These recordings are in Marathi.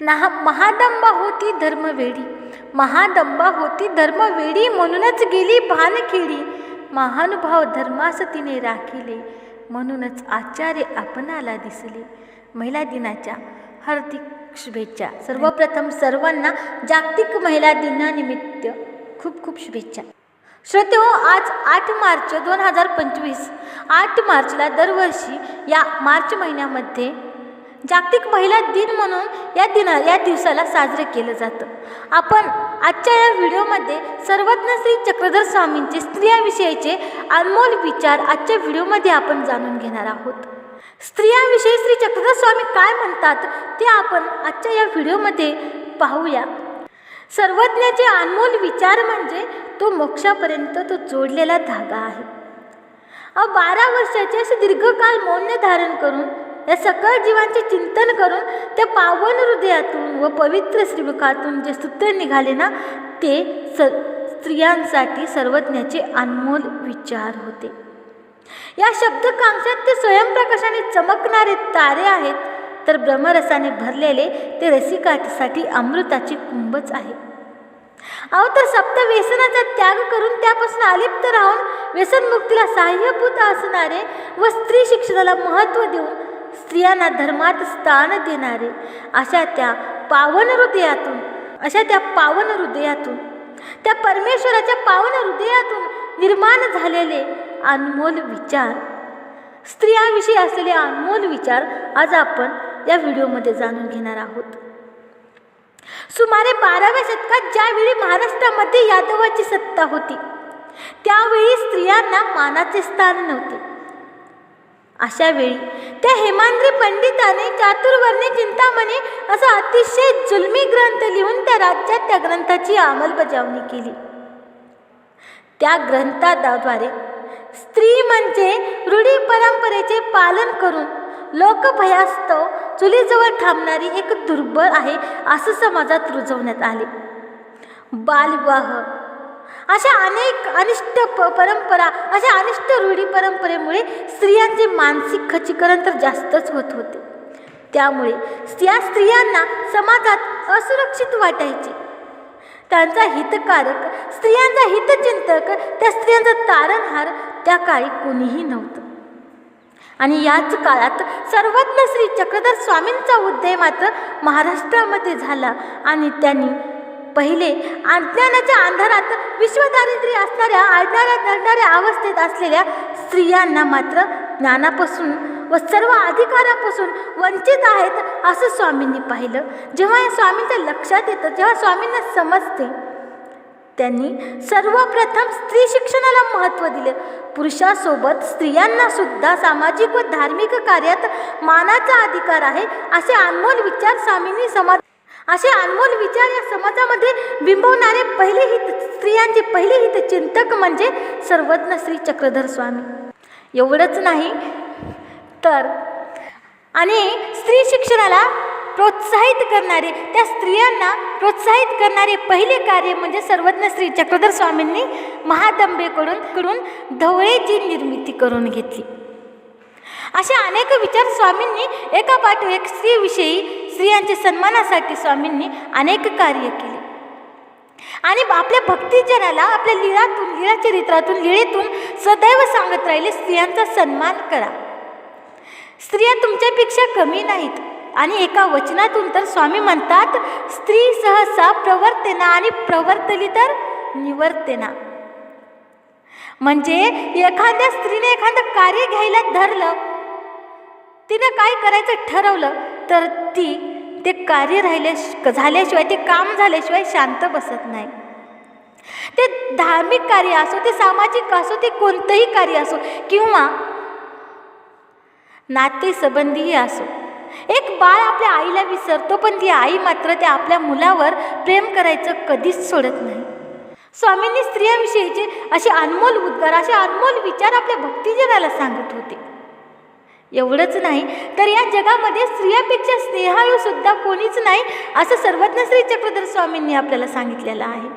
नाहा महादंबा होती धर्मवेडी महादंबा होती धर्मवेडी म्हणूनच गेली भानखेडी. महानुभाव धर्मास तिने राखिले. म्हणूनच आचार्य आपणाला दिसले. महिला दिनाच्या हार्दिक शुभेच्छा. सर्वप्रथम सर्वांना जागतिक महिला दिनानिमित्त खूप खूप शुभेच्छा. श्रोते हो आज आठ मार्च दोन हजार पंचवीस. आठ मार्चला दरवर्षी या मार्च महिन्यामध्ये जागतिक महिला दिन म्हणून या दिना या दिवसाला साजरे केलं जातं. आपण आजच्या या व्हिडिओमध्ये सर्वज्ञ श्री चक्रधर स्वामींचे स्त्रियाविषयीचे अनमोल विचार आजच्या व्हिडिओमध्ये आपण जाणून घेणार आहोत. स्त्रियांविषयी श्री चक्रधर स्वामी काय म्हणतात ते आपण आजच्या या व्हिडिओमध्ये पाहूया. सर्वज्ञाचे अनमोल विचार म्हणजे तो मोक्षापर्यंत तो जोडलेला धागा आहे. अ बारा वर्षाचे असे दीर्घकाल मौन्य धारण करून या सकळ जीवांचे चिंतन करून त्या पावन हृदयातून व पवित्र श्रीमुखातून जे सूत्र निघाले ना ते स स्त्रियांसाठी सर्वज्ञाचे अनमोल विचार होते. या शब्दकांक्षात ते स्वयंप्रकाशाने चमकणारे तारे आहेत तर ब्रह्मरसाने भरलेले ते रसिकासाठी अमृताचे कुंभच आहे. अहो तर सप्त व्यसनाचा त्याग करून त्यापासून अलिप्त राहून व्यसनमुक्तीला सहाय्यभूत असणारे व स्त्री शिक्षणाला महत्त्व देऊन स्त्रियांना धर्मात स्थान देणारे अशा त्या पावन हृदयातून अशा त्या पावन हृदयातून त्या परमेश्वराच्या पावन हृदयातून निर्माण झालेले अनमोल विचार. स्त्रियांविषयी असलेले अनमोल विचार आज आपण या व्हिडिओमध्ये जाणून घेणार आहोत. सुमारे बाराव्या शतकात ज्यावेळी महाराष्ट्रामध्ये यादवाची सत्ता होती त्यावेळी स्त्रियांना मानाचे स्थान नव्हते. अशा वेळी त्या हेमांद्री पंडिताने चातुर्वर्णी चिंतामणी असा अतिशय जुलमी ग्रंथ लिहून त्या राज्यात त्या ग्रंथाची अंमलबजावणी केली. त्या ग्रंथाद्वारे स्त्री म्हणजे रूढी परंपरेचे पालन करून लोकभयास्तव चुलीजवळ थांबणारी एक दुर्बळ आहे असं समाजात रुजवण्यात आले. बालविवाह अशा अनेक अनिष्ट प परंपरा अशा अनिष्ट रूढी परंपरेमुळे स्त्रियांचे मानसिक खचीकरण तर जास्तच होत होते. त्यामुळे या स्त्रियांना समाजात असुरक्षित वाटायचे. त्यांचा हितकारक स्त्रियांचा हितचिंतक त्या स्त्रियांचा तारणहार त्या काळी कोणीही नव्हतं. आणि याच काळात सर्वज्ञ श्री चक्रधर स्वामींचा उदय मात्र महाराष्ट्रामध्ये झाला आणि त्यांनी पहिले अज्ञानाच्या अंधारात विश्वदारिद्र्य असणाऱ्या आडणाऱ्या धरणाऱ्या अवस्थेत असलेल्या स्त्रियांना मात्र ज्ञानापासून व सर्व अधिकारापासून वंचित आहेत असं स्वामींनी पाहिलं. जेव्हा या स्वामींच्या लक्षात येतं जेव्हा स्वामींना समजते त्यांनी सर्वप्रथम स्त्री शिक्षणाला महत्त्व दिले. पुरुषासोबत स्त्रियांना सुद्धा सामाजिक व धार्मिक कार्यात मानाचा अधिकार आहे असे अनमोल विचार स्वामींनी समाज असे अनमोल विचार या समाजामध्ये बिंबवणारे पहिले हित स्त्रियांचे पहिले हित चिंतक म्हणजे सर्वज्ञ श्री चक्रधर स्वामी. एवढंच नाही तर आणि स्त्री शिक्षणाला प्रोत्साहित करणारे त्या स्त्रियांना प्रोत्साहित करणारे पहिले कार्य म्हणजे सर्वज्ञ श्री चक्रधर स्वामींनी महादंबेकडून कडून धवळेची निर्मिती करून घेतली. असे अनेक विचार स्वामींनी एका पाठो एक स्त्रीविषयी स्त्रियांच्या सन्मानासाठी स्वामींनी अनेक कार्य केले. आणि आपल्या भक्तिजनाला आपल्या लीळातून लीळा चरित्रातून सदैव सांगत राहिले स्त्रियांचा सन्मान करा. स्त्रिया तुमच्यापेक्षा कमी नाहीत आणि एका वचनातून तर स्वामी म्हणतात स्त्री सहसा प्रवर्तेना आणि प्रवर्तली तर निवर्तेना. म्हणजे एखाद्या स्त्रीने एखादं कार्य घ्यायला धरलं तिनं काय करायचं ठरवलं तर ती ते कार्य राहिल्या झाल्याशिवाय ते काम झाल्याशिवाय शांत बसत नाही. ते धार्मिक कार्य असो ते सामाजिक असो ते कोणतंही कार्य असो किंवा नातेसंबंधीही असो. एक बाळ आपल्या आईला विसरतो पण ती आई मात्र त्या आपल्या मुलावर प्रेम करायचं कधीच सोडत नाही. स्वामींनी स्त्रियाविषयीचे असे अनमोल उद्गार असे अनमोल विचार आपल्या भक्तिजनाला सांगत होते. एवढंच नाही तर या जगामध्ये स्त्रियापेक्षा स्नेहाळू सुद्धा कोणीच नाही असं सर्वज्ञ श्री चक्रधर स्वामींनी आपल्याला सांगितलेलं आहे.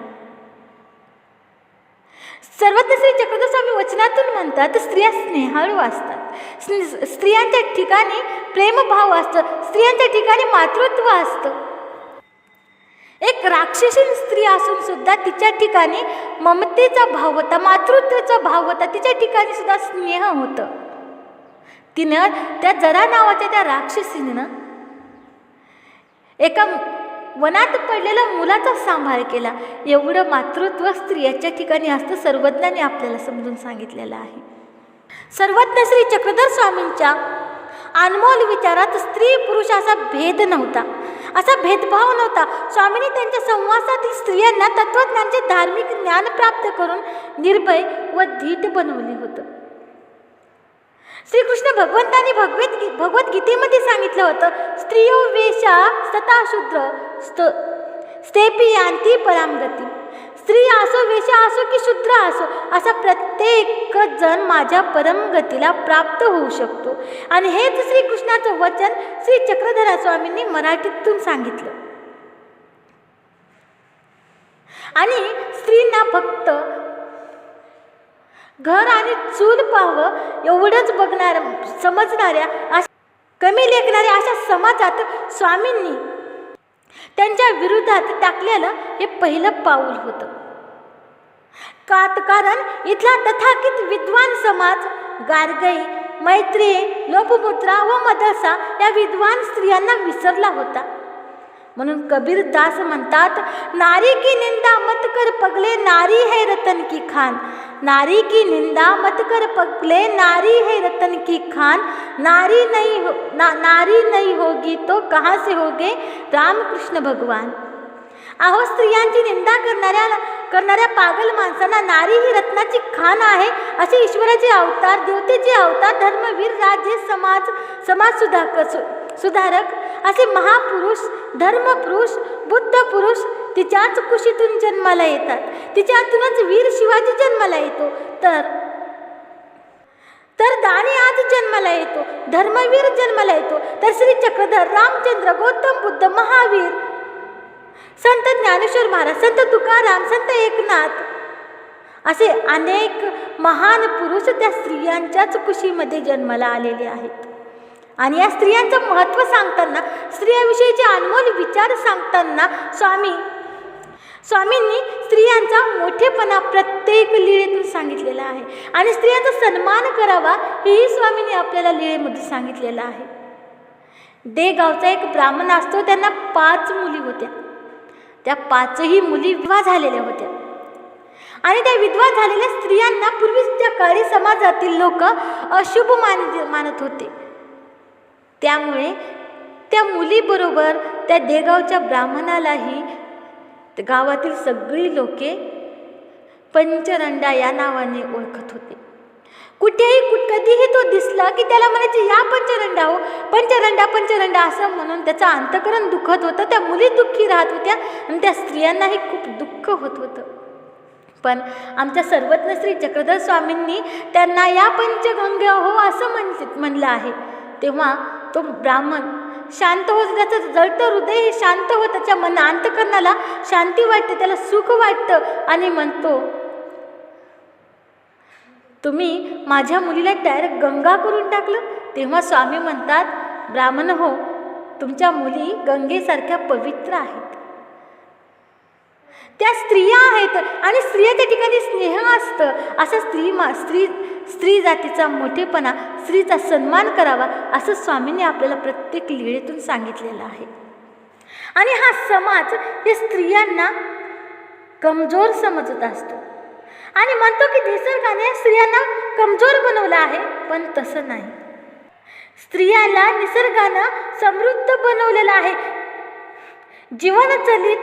सर्वज्ञ श्री चक्रधर स्वामी वचनातून म्हणतात स्त्रिया स्नेहाळू असतात. स्त्रियांच्या ठिकाणी प्रेमभाव असतं स्त्रियांच्या ठिकाणी मातृत्व असतं. एक राक्षसीन स्त्री असून सुद्धा तिच्या ठिकाणी ममतेचा भाव होता मातृत्वाचा भाव होता तिच्या ठिकाणी सुद्धा स्नेह होतं. तिनं त्या जरा नावाच्या त्या राक्षसीनं एका वनात पडलेल्या मुलाचा सांभाळ केला. एवढं मातृत्व स्त्रियाच्या ठिकाणी असतं सर्वज्ञाने आपल्याला समजून सांगितलेलं आहे. सर्वज्ञ श्री चक्रधर स्वामींच्या अनमोल विचारात स्त्री पुरुष असा भेद नव्हता. असा भेदभाव नव्हता. स्वामींनी त्यांच्या संवासातील स्त्रियांना तत्वज्ञानचे धार्मिक ज्ञान प्राप्त करून निर्भय व धीट बनवले होतं. श्रीकृष्ण भगवंतांनी भगवत भगवद्गीतेमध्ये सांगितलं होतं स्त्रियो वेशा सता शूद्र स्त स्तेपी यांती परामगती स्त्री असो वेशा असो की शूद्र असो असा प्रत्येक जण माझ्या परमगतीला प्राप्त होऊ शकतो. आणि हेच श्रीकृष्णाचं वचन श्री चक्रधरा स्वामींनी मराठीतून सांगितलं. आणि स्त्रींना फक्त घर आणि चूल पाहावं एवढंच बघणार समजणाऱ्या अश- कमी लेखणाऱ्या अशा समाजात स्वामींनी त्यांच्या विरोधात टाकलेलं हे पहिलं पाऊल होतं. कात कारण इथला तथाकित विद्वान समाज गारगई मैत्री लोपमुद्रा व मदरसा या विद्वान स्त्रियांना विसरला होता. म्हणून कबीर दास म्हणतात नारी की निंदा मत कर पगले नारी है रतन की खान. नारी की निंदा मत कर पगले नारी है रतन की खान। नारी नहीं हो ना, नारी नहीं होगी तो कहाँ से होगे? रामकृष्ण भगवान। अहो स्त्रियांची निंदा करणाऱ्या करणाऱ्या पागल माणसांना नारी ही रत्नाची खान आहे असे ईश्वराचे अवतार देवतेचे अवतार धर्मवीर राज्य समाज समाजसुद्धा सुधारक सुधारक. असे महापुरुष धर्मपुरुष बुद्ध पुरुष तिच्याच कुशीतून जन्माला येतात. तिच्यातूनच वीर शिवाजी जन्माला येतो. तर तर दाणी आज जन्माला येतो. धर्मवीर जन्माला येतो. तर श्री चक्रधर रामचंद्र गौतम बुद्ध महावीर. संत ज्ञानेश्वर महाराज संत तुकाराम संत एकनाथ. असे अनेक महान पुरुष त्या स्त्रियांच्याच कुशीमध्ये जन्माला आलेले आहेत. आणि या स्त्रियांचं महत्त्व सांगताना स्त्रियाविषयीचे अनमोल विचार सांगताना स्वामी स्वामींनी स्त्रियांचा मोठेपणा प्रत्येक लीळेतून सांगितलेला आहे. आणि स्त्रियांचा सन्मान करावा हेही स्वामींनी आपल्याला लीळेमध्ये सांगितलेलं आहे. दे गावचा एक ब्राह्मण असतो त्यांना पाच मुली होत्या. त्या पाचही मुली विवाह झालेल्या होत्या. आणि त्या विधवा झालेल्या स्त्रियांना पूर्वीच्या काळी समाजातील लोक अशुभ मान मानत होते. त्यामुळे त्या मुलीबरोबर त्या देगावच्या ब्राह्मणालाही गावातील सगळी लोके पंचरंडा या नावाने ओळखत होते. कुठेही कुठ कधीही तो दिसला की त्याला म्हणायचे या पंचरंडा हो. पंचरंडा पंचरंडा असं म्हणून त्याचं अंतकरण दुखत होतं. त्या मुली दुःखी राहत होत्या आणि त्या स्त्रियांनाही खूप दुःख होत होतं. पण आमच्या सर्वज्ञ श्री चक्रधर स्वामींनी त्यांना या पंचगंगा हो असं म्हण म्हणलं आहे. तेव्हा तो ब्राह्मण शांत होत त्याचं जळतं हृदय हे शांत होत त्याच्या मन अंतकरणाला शांती वाटते त्याला सुख वाटतं आणि म्हणतो तुम्ही माझ्या मुलीला डायरेक्ट गंगा करून टाकलं? तेव्हा स्वामी म्हणतात ब्राह्मण हो तुमच्या मुली गंगेसारख्या पवित्र आहेत. त्या स्त्रिया आहेत आणि स्त्रिया त्या ठिकाणी स्नेह असतं. असा स्त्री मा स्त्री स्त्री जातीचा मोठेपणा स्त्रीचा सन्मान करावा असं स्वामींनी आपल्याला प्रत्येक लीळेतून सांगितलेलं आहे. आणि हा समाज हे स्त्रियांना कमजोर समजत असतो. आणि म्हणतो की निसर्गाने स्त्रियांना कमजोर बनवलं आहे पण तसं नाही. स्त्रियाला निसर्गानं समृद्ध बनवलेलं आहे. जीवनचलित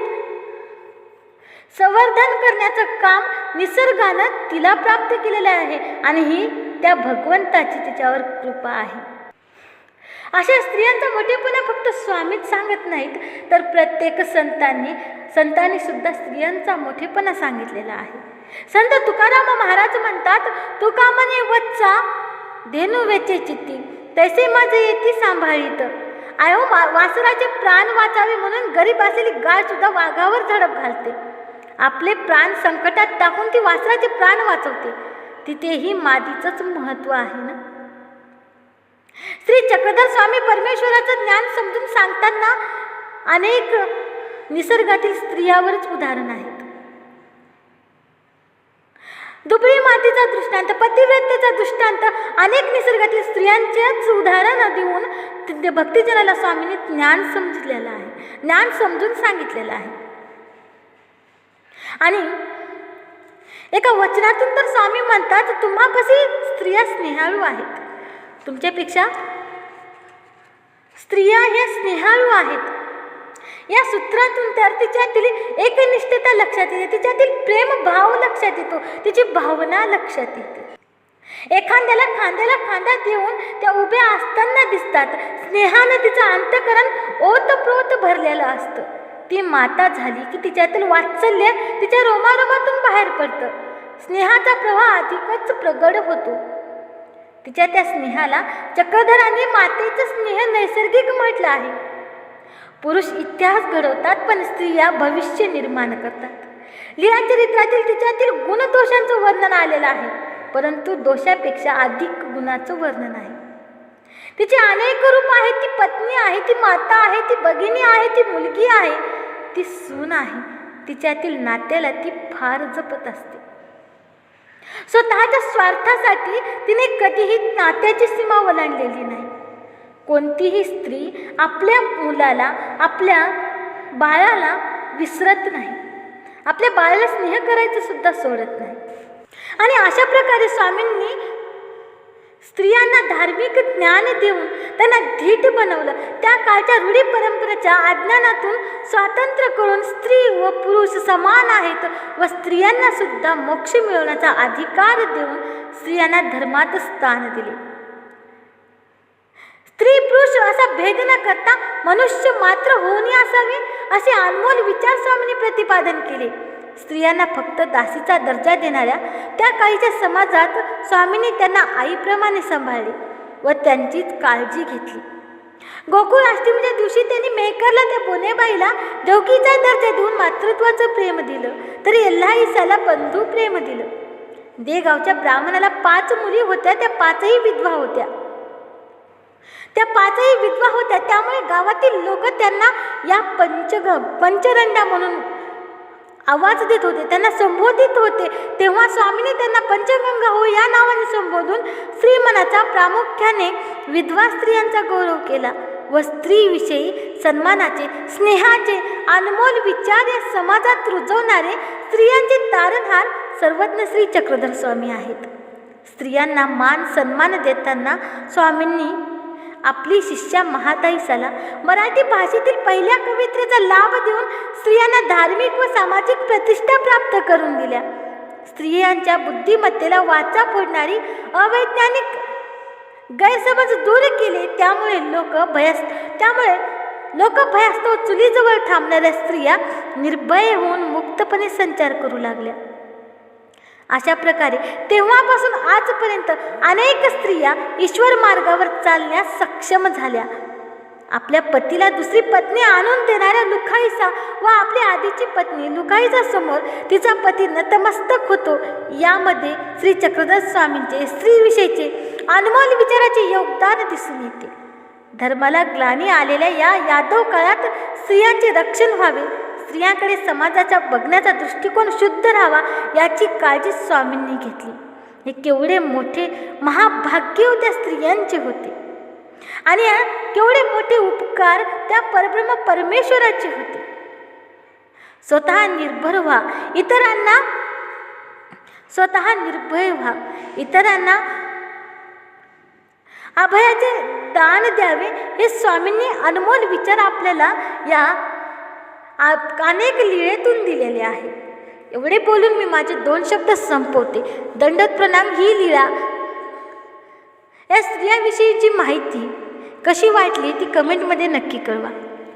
संवर्धन करण्याचं काम निसर्गानं तिला प्राप्त केलेलं आहे आणि ही त्या भगवंताची तिच्यावर कृपा आहे. अशा स्त्रियांचा मोठेपणा फक्त स्वामीच सांगत नाहीत तर प्रत्येक संतांनी संतांनी सुद्धा स्त्रियांचा मोठेपणा सांगितलेला आहे. संत तुकाराम महाराज म्हणतात तुका म्हणे वच्चा? धेनू वेचे चित्ती. तैसे माझे येते सांभाळीत. आयो वासराचे प्राण वाचावे म्हणून गरीब असलेली गाय सुद्धा वाघावर झडप घालते. आपले प्राण संकटात टाकून ती वासराचे प्राण वाचवते. तिथेही मादीचंच महत्त्व आहे ना? श्री चक्रधर स्वामी परमेश्वराचं ज्ञान समजून सांगताना अनेक निसर्गातील स्त्रियावरच उदाहरण आहेत. दुबळी मातीचा दृष्टांत पतिव्रतेचा दृष्टांत अनेक निसर्गातील स्त्रियांचेच उदाहरण देऊन भक्तिजनाला स्वामींनी ज्ञान समजलेलं आहे. ज्ञान समजून सांगितलेलं आहे. आणि एका वचनातून तर स्वामी म्हणतात तुम्हा कशी स्त्रिया स्नेहाळू आहेत. तुमच्यापेक्षा स्त्रिया ह्या स्नेहाळू आहेत. या सूत्रातून तर तिच्यातील एकनिष्ठता लक्षात येते तिच्यातील प्रेम भाव लक्षात येतो तिची भावना लक्षात येते. एखाद्याला खांद्याला खांदा देऊन त्या उभ्या असताना दिसतात. स्नेहानं तिचं अंतकरण ओतप्रोत भरलेलं असतं. ती माता झाली की तिच्यातील वात्सल्य तिच्या रोमारोमातून बाहेर पडतं. स्नेहाचा प्रवाह अधिकच प्रगड होतो. तिच्या त्या स्नेहाला चक्रधरांनी मातेचं स्नेह नैसर्गिक म्हटलं आहे. पुरुष इतिहास घडवतात पण स्त्रिया भविष्य निर्माण करतात. लीला चरित्रातील तिच्यातील गुणदोषांचं वर्णन आलेलं आहे परंतु दोषापेक्षा अधिक गुणाचं वर्णन आहे. तिचे अनेक रूप आहेत. ती पत्नी आहे ती माता आहे ती भगिनी आहे ती मुलगी आहे. ती सून आहे. तिच्यातील नात्याला ती फार जपत असते. स्वतःच्या स्वार्थासाठी तिने कधीही नात्याची सीमा ओलांडलेली नाही. कोणतीही स्त्री आपल्या मुलाला आपल्या बाळाला विसरत नाही. आपल्या बाळाला स्नेह करायचं सुद्धा सोडत नाही. आणि अशा प्रकारे स्वामींनी स्त्रियांना धार्मिक ज्ञान देऊन त्यांना धीट बनवलं. त्या काळच्या रूढी परंपरेच्या अज्ञानातून स्वातंत्र्य करून स्त्री व पुरुष समान आहेत व स्त्रियांना सुद्धा मोक्ष मिळवण्याचा अधिकार देऊन स्त्रियांना धर्मात स्थान दिले. स्त्री पुरुष असा भेद न करता मनुष्य मात्र होऊन असावे असे अनमोल विचारस्वामींनी प्रतिपादन केले. स्त्रियांना फक्त दासीचा दर्जा देणाऱ्या त्या काळीच्या समाजात स्वामींनी त्यांना आईप्रमाणे सांभाळले व त्यांचीच काळजी घेतली. गोकुळ अष्टमीच्या दिवशी त्यांनी मेहकरला त्या बोनेबाईला देवकीचा दर्जा देऊन मातृत्वाचं प्रेम दिलं तर एल्हाईसाला बंधू प्रेम दिलं. देगावच्या ब्राह्मणाला पाच मुली होत्या त्या पाचही विधवा होत्या. त्या पाचही विधवा होत्या त्यामुळे गावातील लोक त्यांना या पंचग पंचरंडा म्हणून आवाज देत होते त्यांना संबोधित होते. तेव्हा स्वामीने त्यांना पंचगंगा हो या नावाने संबोधून श्रीमनाचा प्रामुख्याने विधवा स्त्रियांचा गौरव केला व स्त्रीविषयी सन्मानाचे स्नेहाचे अनमोल विचार या समाजात रुजवणारे स्त्रियांचे तारणहार सर्वज्ञ श्री चक्रधर स्वामी आहेत. स्त्रियांना मान सन्मान देताना स्वामींनी आपली शिष्या महाताईसाला मराठी भाषेतील पहिल्या कवित्रेचा लाभ देऊन स्त्रियांना धार्मिक व सामाजिक प्रतिष्ठा प्राप्त करून दिल्या. स्त्रियांच्या बुद्धिमत्तेला वाचा फोडणारी अवैज्ञानिक गैरसमज दूर केले त्यामुळे लोक भयस त्यामुळे लोक भयास्तव चुलीजवळ थांबणाऱ्या स्त्रिया निर्भय होऊन मुक्तपणे संचार करू लागल्या. अशा प्रकारे तेव्हापासून आजपर्यंत अनेक स्त्रिया ईश्वर मार्गावर चालण्यास सक्षम झाल्या. आपल्या पतीला दुसरी पत्नी आणून देणाऱ्या लुखाईसा व आपली आधीची पत्नी लुखाईसा समोर तिचा पती नतमस्तक होतो यामध्ये श्री चक्रधर स्वामींचे स्त्रीविषयीचे अनमोल विचाराचे योगदान दिसून येते. धर्माला ग्लानी आलेल्या या यादव काळात स्त्रियांचे रक्षण व्हावे स्त्रियांकडे समाजाचा बघण्याचा दृष्टिकोन शुद्ध राहावा याची काळजी स्वामींनी घेतली. हे केवढे मोठे महाभाग्य त्या स्त्रियांचे होते. आणि केवढे मोठे उपकार त्या परब्रह्म परमेश्वराचे होते. स्वतः निर्भर व्हा इतरांना स्वतः निर्भय व्हा इतरांना अभयाचे दान द्यावे हे स्वामींनी अनमोल विचार आपल्याला या अनेक लीळेतून दिलेले आहे एवढे बोलून मी माझे दोन शब्द संपवते. दंडत प्रणाम ही लीळा. या स्त्रियाविषयीची माहिती कशी वाटली ती कमेंटमध्ये नक्की कळवा.